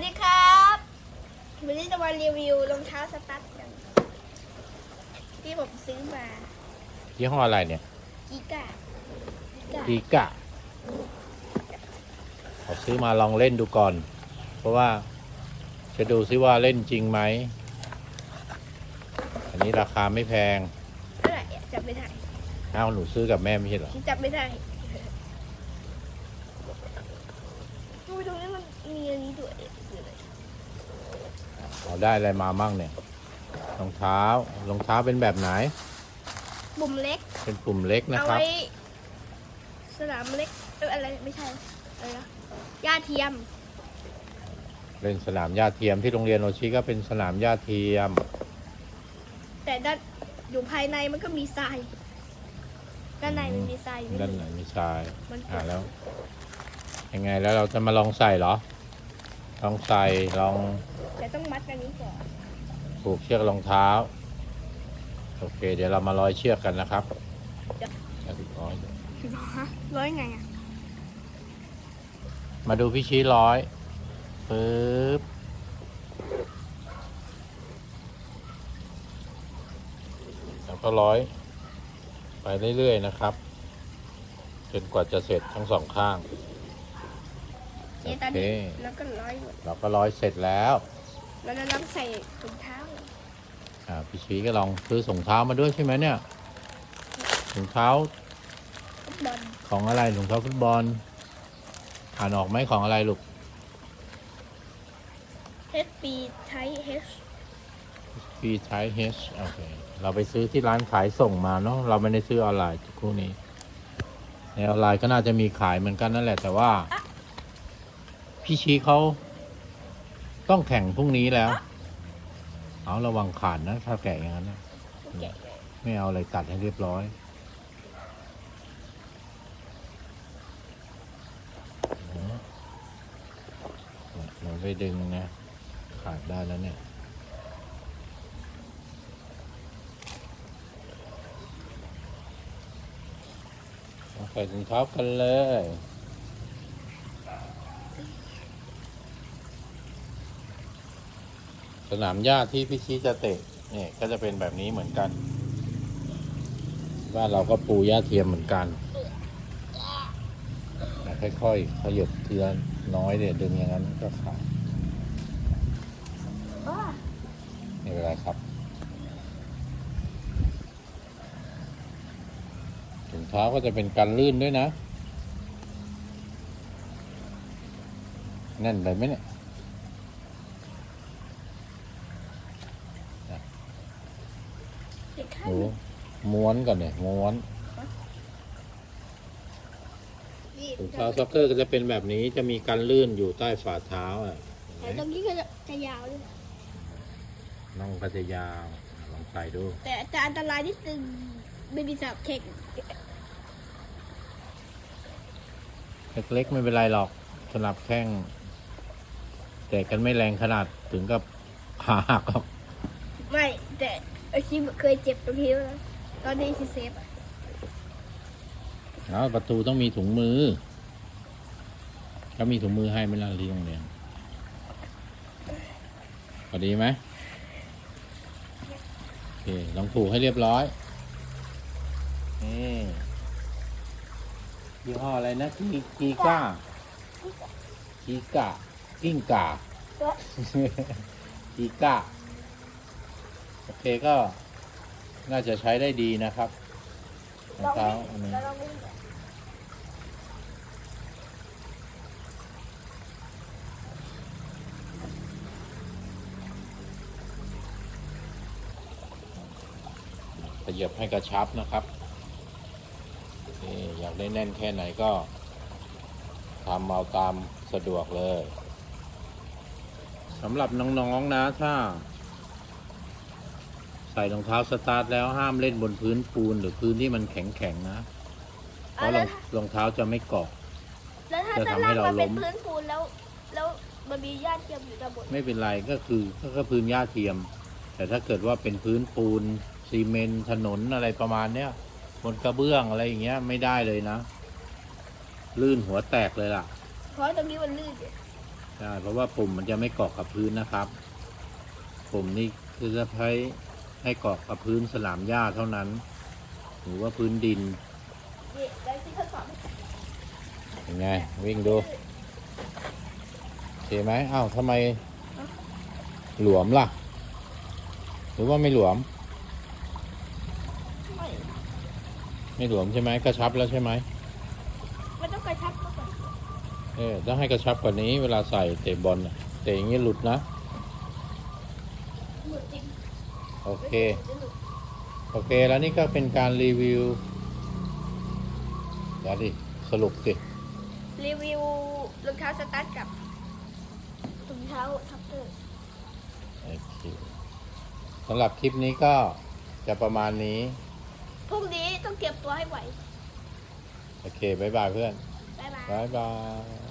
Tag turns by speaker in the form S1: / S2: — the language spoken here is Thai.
S1: สดีครับ วันนี้จะมารีวิวรองเท้าสตั๊ดกันที่ผมซื้อมา
S2: ยี่ห้ออะไรเนี่ย
S1: กีกากีกา
S2: กีกะเขาซื้อมาลองเล่นดูก่อน เพราะว่าจะดูซิว่าเล่นจริงไหม อันนี้ราคาไม่แพง
S1: เท่าไหร่อะจำไม่ได้
S2: เอ้าหนูซื้อกับแม่ไม่ใช่เหรอ
S1: จำไม่ได้ดูตรงนี้ มันมีอันนี้ด้วยคืออะไร
S2: เราได้อะไรมามั่งเนี่ยรองเท้ารองเท้าเป็นแบบไหน
S1: ปุ่มเล็ก
S2: เป็นปุ่มเล็กนะ
S1: เอา
S2: ครับ
S1: ไว้สนามเล็กเอออะไรไม่ใช่อะไรนะหญ้าเทียม
S2: เล่นสนามหญ้าเทียมที่โรงเรียนโอชิก็เป็นสนามหญ้าเทียม
S1: แต่ด้านอยู่ภายในมันก็มีทรายด้านในมันมีทรายอยู่
S2: ด้านไหนมีทราย
S1: มัน
S2: อ่าแล้ว ยังไงแล้วเราจะมาลองใส่เหรอ ลองใส่ลอง
S1: แต่ต้องมัดกันนี้ก่อน
S2: ผูกเชือกรองเท้า โอเค เดี๋ยวเรามาร้อยเชือกกันนะครับเชือกร้อย
S1: ฮะร้อยไงอะ
S2: มาดูพี่ชี้ร้อยปึ๊บแล้วก็ร้อย ไปเรื่อยๆนะครับ จนกว่าจะเสร็จทั้งสองข้าง
S1: เอ๊ะตอน
S2: โอเค
S1: นี้แล้วก็ร้อยหมด
S2: เราก็ร้อยเสร็จแล้ว
S1: แล้วเราต้องใส่ถุงเท้า
S2: อ่าพี่ชี้ก็ลองซื้อถุงเท้ามาด้วยใช่ไหมเนี่ยถุงเท้า
S1: ฟุตบอล
S2: ของอะไรถุงเท้าฟุตบอลอ่านออกไหมของอะไรลูก
S1: เฮดปีไทเฮช
S2: พีไทเฮชโอเคเราไปซื้อที่ร้านขายส่งมาเนาะเราไม่ได้ซื้อออนไลน์ทุกครู่นี้ในออนไลน์ก็น่าจะมีขายเหมือนกันนั่นแหละแต่ว่า พี่ชี้เขาต้องแข่งพรุ่งนี้แล้ว เอาระวังขาดนะ ถ้าแกะอย่างนั้นนะไม่เอาอะไรตัดให้เรียบร้อยเราไปดึงนะขาดได้แล้วเนี่ยใส่ถุงเท้ากันเลย สนามหญ้าที่พี่ชี้จะเตะเนี่ยก็จะเป็นแบบนี้เหมือนกัน บ้านเราก็ปูหญ้าเทียมเหมือนกัน ค่อยๆขยับเทือนน้อยเดี๋ยวดึงอย่างนั้นก็ขาดไม่เป็นไรครับถุงเท้าก็จะเป็นกันลื่นด้วยนะ แน่นไปไหมเนี่ย
S1: เด็กข้า
S2: โอ้
S1: ง
S2: ม้วนก่อนเนี่ยม้วน
S1: นี่
S2: ถุงเท้าซ็อกเกอร์ก็จะเป็นแบบนี้จะมีกันลื่นอยู่ใต้ฝ่าเท้าอะ
S1: แต่ตรงนี้ก็จะจะยาวด้วย
S2: น่องก็จะยาวลองใส่ดู
S1: แต่จะอันตรายนิดนึงไม่มีสับเข่ง
S2: เล็กๆไม่เป็นไรหรอกสนับแข้งแต่กันไม่แรงขนาดถึงกับขาหักหรอก
S1: ไม่แต่ ไอชิมเคยเจ็บตรงนี้แล้วตอนนี้ชิเซฟอะ
S2: แล้วประตูต้องมีถุงมือก็มีถุงมือให้ไหม่ล่ะที่โรงเรียนพอดีไหมโอเคลองผูกให้เรียบร้อยนี่ยี่ห้ออะไรนะกีกีก้ากีกะกิ้งก่ากีก้า โอเคก็น่าจะใช้ได้ดีนะครับรองเท้าอันนี้
S1: เราไม่
S2: ขยับให้กระชับนะครับนี่อยากได้แน่นแค่ไหนก็ทำเอาตามสะดวกเลยสำหรับน้องๆนะถ้า ใส่รองเท้าสตาร์ทแล้วห้ามเล่นบนพื้นปูนหรือพื้นที่มันแข็งๆนะ เพ
S1: อะ
S2: ราะร
S1: แล้
S2: อ
S1: ว
S2: งรองเท้าจะไม่เกาะ
S1: แล้วถ้า
S2: จะ
S1: ด้าน
S2: ทำให้
S1: ล่าง
S2: เรา
S1: มันเป็น
S2: ล้ม
S1: พื้นปูนแล้ว แล้วมันมีหญ้าเทียมอยู่ด้านบน
S2: ไม่เป็นไรก็คือก็ก็พื้นหญ้าเทียม แต่ถ้าเกิดว่าเป็นพื้นปูนซีเมนต์ถนนอะไรประมาณเนี้ยบนกระเบื้องอะไรอย่างเงี้ยไม่ได้เลยนะ ลื่นหัวแตกเลยล่ะ
S1: เพราะตรงนี้มันลื่นอยู่
S2: ใช่เพราะว่าปุ่มมันจะไม่เกาะกับพื้นนะครับ ปุ่มนี้คือจะใช้ ให้เกาะกับพื้นสนามหญ้าเท่านั้น หรือว่าพื้นดิน
S1: นี่ได้ที่ทดสอบ
S2: ยังไง วิ่งดูโอเคไหมอ้าวทำไม หลวมล่ะ หรือว่าไม่หลวม
S1: ไม่
S2: ไม่หลวมใช่ไหมกระชับแล้วใช่ไหม
S1: มันต้องกระชับมากกว่า
S2: เออต้องให้กระชับกว่านี้ เวลาใส่เตะบอลน่ะเตะอย่างนี้หลุดนะ
S1: หมุดจริง
S2: โอเค
S1: ไม่หลุด
S2: โอเค แล้วนี่ก็เป็นการรีวิวเดี๋ยวดิ สรุปสิ
S1: รีวิวรองเท้าสตั๊ดกับรองเท้าทับเตอร์
S2: โอเคสำหรับคลิปนี้ก็จะประมาณนี้
S1: พรุ่งนี้ต้องเตรียมตัวให้ไหว
S2: โอเค บ๊ายบายเพื่อน
S1: บ๊ายบาย
S2: บ๊ายบาย